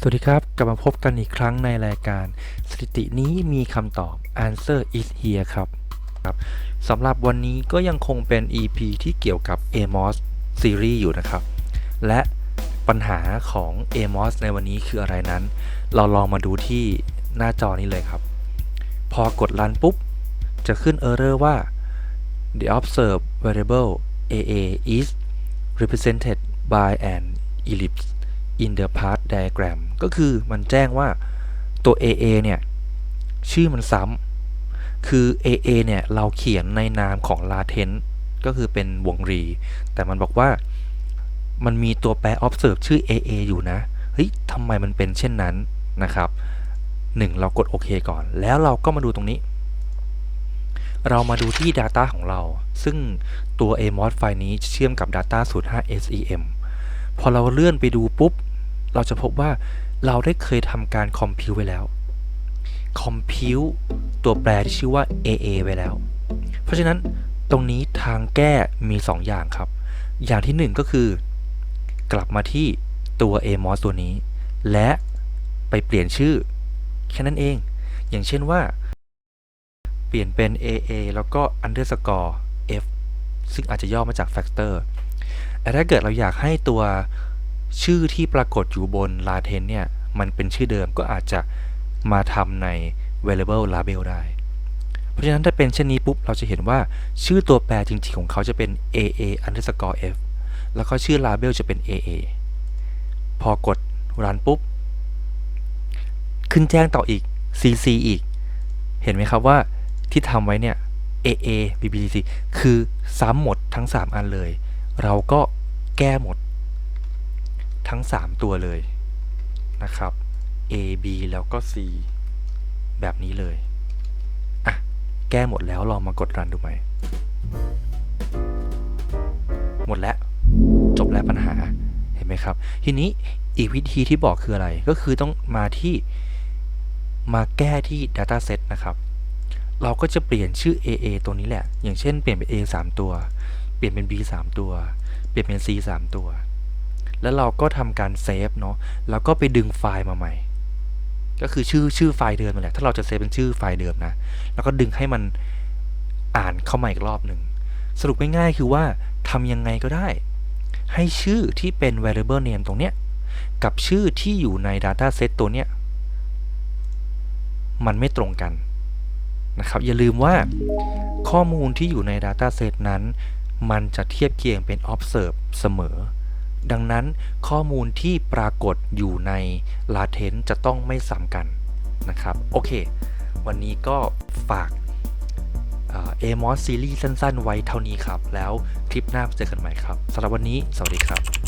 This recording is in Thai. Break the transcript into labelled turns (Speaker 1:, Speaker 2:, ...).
Speaker 1: สวัสดีครับ กลับมาพบกันอีกครั้งในรายการ สถิตินี้มีคำตอบ Answer is here ครับครับสำหรับวันนี้ก็ยังคงเป็น EP ที่เกี่ยวกับ AMOS Series อยู่นะครับ และปัญหาของ AMOS ในวันนี้คืออะไรนั้น เราลองมาดูที่หน้าจอนี้เลยครับ พอกดรันปุ๊บ จะขึ้น Error ว่า the observed variable AA is represented by an ellipse in the path diagram ก็คือมันแจ้งว่าตัว AA เนี่ย ชื่อมันซ้ำคือ AA เนี่ย เราเขียนในนามของ latent ก็คือเป็นวงรี แต่มันบอกว่ามันมีตัวแปร observe ชื่อ AA อยู่นะ เฮ้ยทำไมมันเป็นเช่นนั้นนะครับหนึ่งเรากดโอเคก่อน แล้วเราก็มาดูตรงนี้ เรามาดูที่ Data ของเรา ซึ่งตัว AMOS ไฟล์นี้เชื่อมกับ Data 05 SEM พอเราเลื่อนไปดูปุ๊บ เราจะพบว่าเราได้เคยทำการคอมพิวไว้แล้ว คอมพิวตัวแปรที่ชื่อว่า AA ไว้แล้ว เพราะฉะนั้นตรงนี้ทางแก้มี 2 อย่างครับ อย่างที่ 1 ก็คือ กลับมาที่ตัว AMOS ตัวนี้ และไปเปลี่ยนชื่อ แค่นั้นเอง อย่างเช่นว่า เปลี่ยนเป็น AA แล้วก็ underscore F ซึ่งอาจจะย่อมาจาก factor แต่ถ้าเกิดเราอยากให้ตัว ชื่อที่ปรากฏอยู่บน latent เนี่ย มันเป็นชื่อเดิมก็อาจจะมาทำใน variable label ได้ เพราะฉะนั้นถ้าเป็นเช่นนี้ปุ๊บ เราจะเห็นว่าชื่อตัวแปรจริงๆของเขาจะเป็น aa underscore f แล้วก็ชื่อ label จะเป็น aa พอกด run ปุ๊บ ขึ้นแจ้งต่ออีก cc อีก เห็นไหมครับว่าที่ทำไว้เนี่ย aa bbc คือซ้ำหมดทั้ง 3 อันเลย เราก็แก้หมด ทั้ง 3 ตัวเลยนะครับ A B แล้วก็ C แบบนี้เลย อะ แก้หมดแล้วลองมากดรันดูไหม หมดแล้ว จบแล้วปัญหา เห็นไหมครับ ทีนี้อีกวิธีที่บอกคืออะไร ก็คือต้องมาที่ มาแก้ที่ Dataset นะครับ เราก็จะเปลี่ยนชื่อ AA ตัวนี้แหละ อย่างเช่นเปลี่ยนเป็น A 3 ตัว เปลี่ยนเป็น B 3 ตัว เปลี่ยนเป็น C 3 ตัว แล้วเราก็ทำการเซฟเนาะแล้วก็ไปดึงไฟล์มาใหม่ ก็คือชื่อชื่อไฟล์เดิมนั่นแหละถ้าเราจะเซฟเป็นชื่อไฟล์เดิมนะ แล้วก็ดึงให้มันอ่านเข้ามาอีกรอบหนึ่งสรุปง่ายๆคือว่าทำยังไงก็ได้ ให้ชื่อที่เป็น variable name ตรงเนี้ยกับชื่อที่อยู่ใน data set ตัวเนี้ยมันไม่ตรงกันนะครับอย่าลืมว่าข้อมูลที่อยู่ใน data set นั้น มันจะเทียบเคียงเป็น observe เสมอ ดังนั้นข้อมูลที่ปรากฏอยู่ใน latent จะต้องไม่ซ้ำกันนะครับ โอเค วันนี้ก็ฝากเอมอสซีรีส์สั้นๆ ไว้เท่านี้ครับ แล้วคลิปหน้าเจอกันใหม่ครับสำหรับวันนี้ สวัสดีครับ